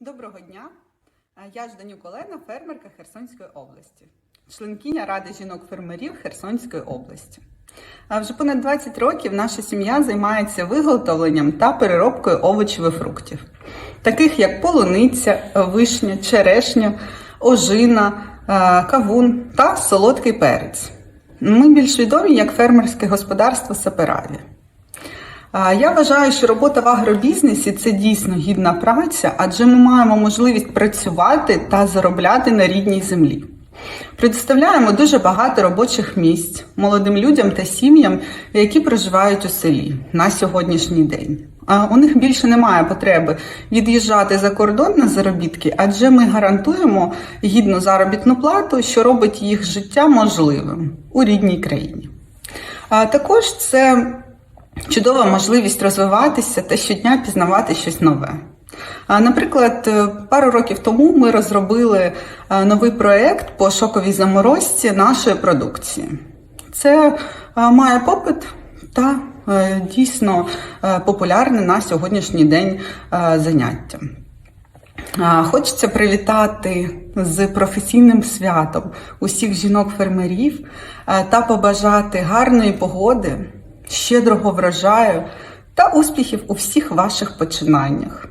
Доброго дня! Е, Я Жданюк Олена, фермерка Херсонської області, членкиня Ради жінок-фермерів Херсонської області. Вже понад 20 років наша сім'я займається виготовленням та переробкою овочів і фруктів, таких як полуниця, вишня, черешня, ожина, е, кавун та солодкий перець. Ми більш відомі як фермерське господарство Сапераві. Я вважаю, що робота в агробізнесі це дійсно гідна праця, адже ми маємо можливість працювати та заробляти на рідній землі. Представляємо дуже багато робочих місць молодим людям та сім'ям, які проживають у селі на сьогоднішній день. У них більше немає потреби від'їжджати за кордон на заробітки, адже ми гарантуємо гідну заробітну плату, що робить їх життя можливим у рідній країні. Також це чудова можливість розвиватися та щодня пізнавати щось нове. Наприклад, е, пару років тому ми розробили е, новий проєкт по шоковій заморозці нашої продукції. Це е, має попит та дійсно популярне на сьогоднішній день заняття. Хочеться привітати з професійним святом усіх жінок-фермерів та побажати гарної погоди, щедрого врожаю та успіхів у всіх ваших починаннях.